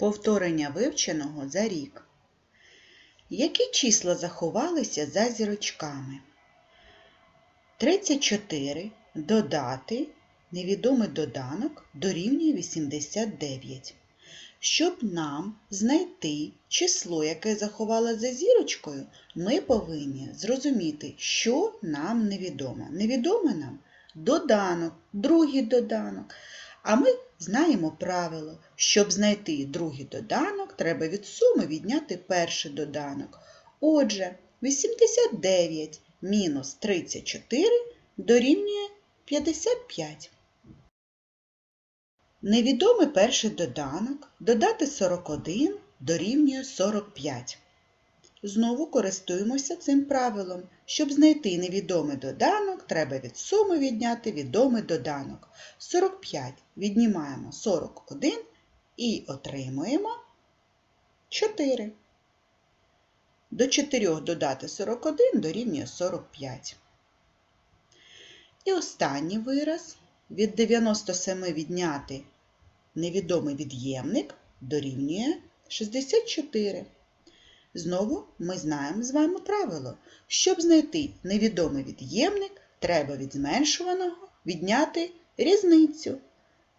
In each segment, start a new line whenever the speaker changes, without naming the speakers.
Повторення вивченого за рік. Які числа заховалися за зірочками? 34 додати невідомий доданок дорівнює 89. Щоб нам знайти число, яке заховало за зірочкою, ми повинні зрозуміти, що нам невідомо. Невідомо нам доданок, другий доданок. А ми знаємо правило, щоб знайти другий доданок, треба від суми відняти перший доданок. Отже, 89 мінус 34 дорівнює 55. Невідомий перший доданок додати 41 дорівнює 45. Знову користуємося цим правилом. Щоб знайти невідомий доданок, треба від суми відняти відомий доданок. 45 віднімаємо 41 і отримуємо 4. До 4 додати 41 дорівнює 45. І останній вираз від 97 відняти невідомий від'ємник дорівнює 64. Знову ми знаємо з вами правило. Щоб знайти невідомий від'ємник, треба від зменшуваного відняти різницю.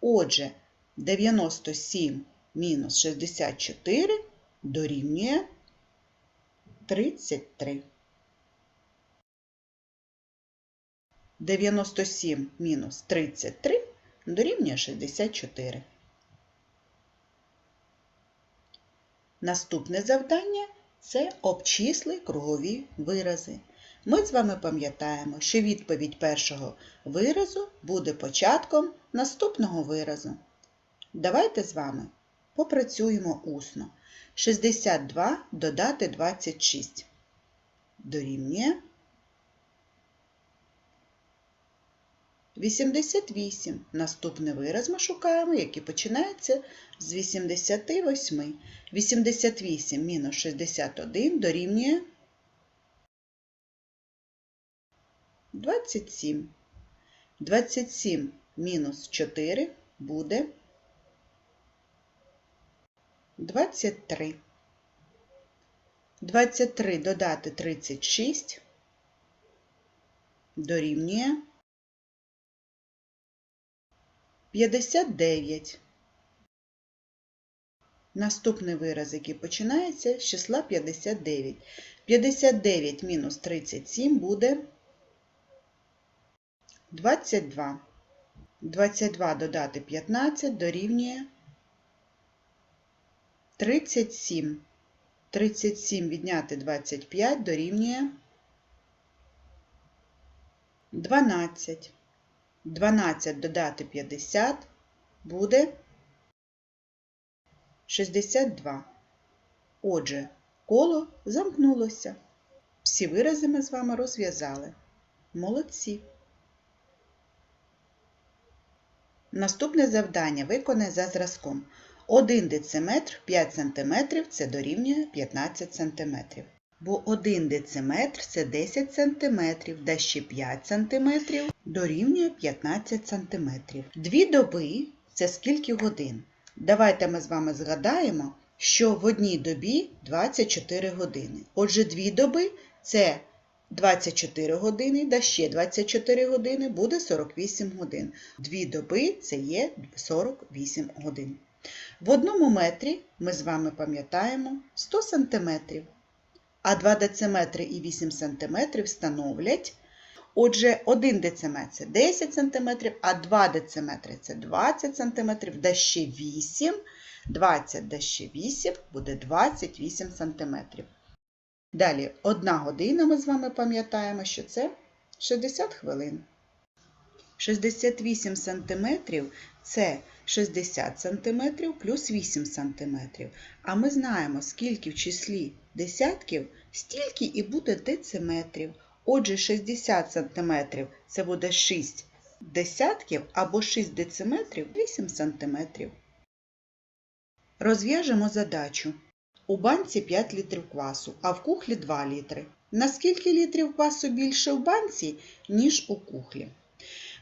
Отже, 97 мінус 64 дорівнює 33. 97 мінус 33 дорівнює 64. Наступне завдання це обчисли кругові вирази. Ми з вами пам'ятаємо, що відповідь першого виразу буде початком наступного виразу. Давайте з вами попрацюємо усно. 62 додати 26 дорівнює 88. Наступний вираз ми шукаємо, який починається з 88. 88 мінус 61 дорівнює 27. 27 мінус 4 буде 23. 23 додати 36 дорівнює 59. Наступний вираз, який починається з числа 59. 59 мінус 37 буде 22. 22 додати 15 дорівнює 37. 37 відняти 25 дорівнює 12. 12 додати 50 буде 62. Отже, коло замкнулося. Всі вирази ми з вами розв'язали. Молодці. Наступне завдання виконай за зразком. 1 дециметр 5 см це дорівнює 15 см. Бо 1 дециметр це 10 см, де ще 5 см дорівнює 15 см. Дві доби це скільки годин? Давайте ми з вами згадаємо, що в одній добі 24 години. Отже, дві доби це 24 години, да ще 24 години буде 48 годин. Дві доби це є 48 годин. В одному метрі ми з вами пам'ятаємо 100 см, а 2 дециметри і 8 см становлять. Отже, 1 дециметр це 10 см, а 2 дециметри це 20 см, да ще 8, 20 да ще 8 буде 28 см. Далі, 1 година ми з вами пам'ятаємо, що це 60 хвилин. 68 см це 60 см плюс 8 см. А ми знаємо, скільки в числі десятків, стільки і буде дециметрів. Отже, 60 см це буде 6 десятків або 6 дециметрів 8 см. Розв'яжемо задачу. У банці 5 літрів квасу, а в кухлі 2 літри. На скільки літрів квасу більше в банці, ніж у кухлі?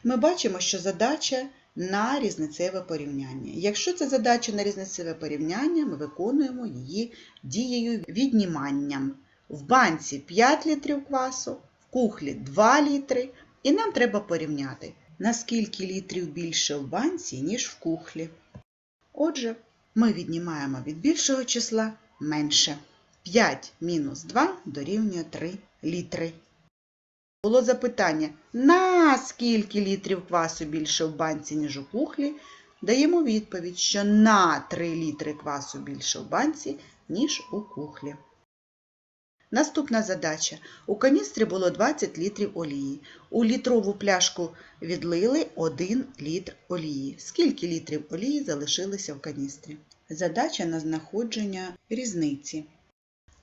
Ми бачимо, що задача на різницеве порівняння. Якщо це задача на різницеве порівняння, ми виконуємо її дією відніманням. В банці 5 літрів квасу, кухлі 2 літри, і нам треба порівняти, наскільки літрів більше в банці, ніж в кухлі. Отже, ми віднімаємо від більшого числа менше. 5 мінус 2 дорівнює 3 літри. Було запитання, на скільки літрів квасу більше в банці, ніж у кухлі? Даємо відповідь, що на 3 літри квасу більше в банці, ніж у кухлі. Наступна задача. У каністрі було 20 літрів олії. У літрову пляшку відлили 1 літр олії. Скільки літрів олії залишилося в каністрі? Задача на знаходження різниці.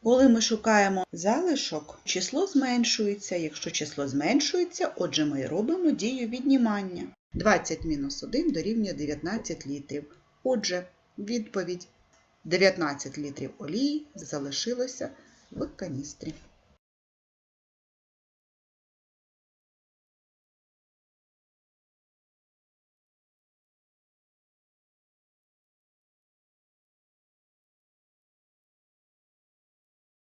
Коли ми шукаємо залишок, число зменшується. Якщо число зменшується, отже ми робимо дію віднімання. 20 мінус 1 дорівнює 19 літрів. Отже, відповідь 19 літрів олії залишилося в каністрі.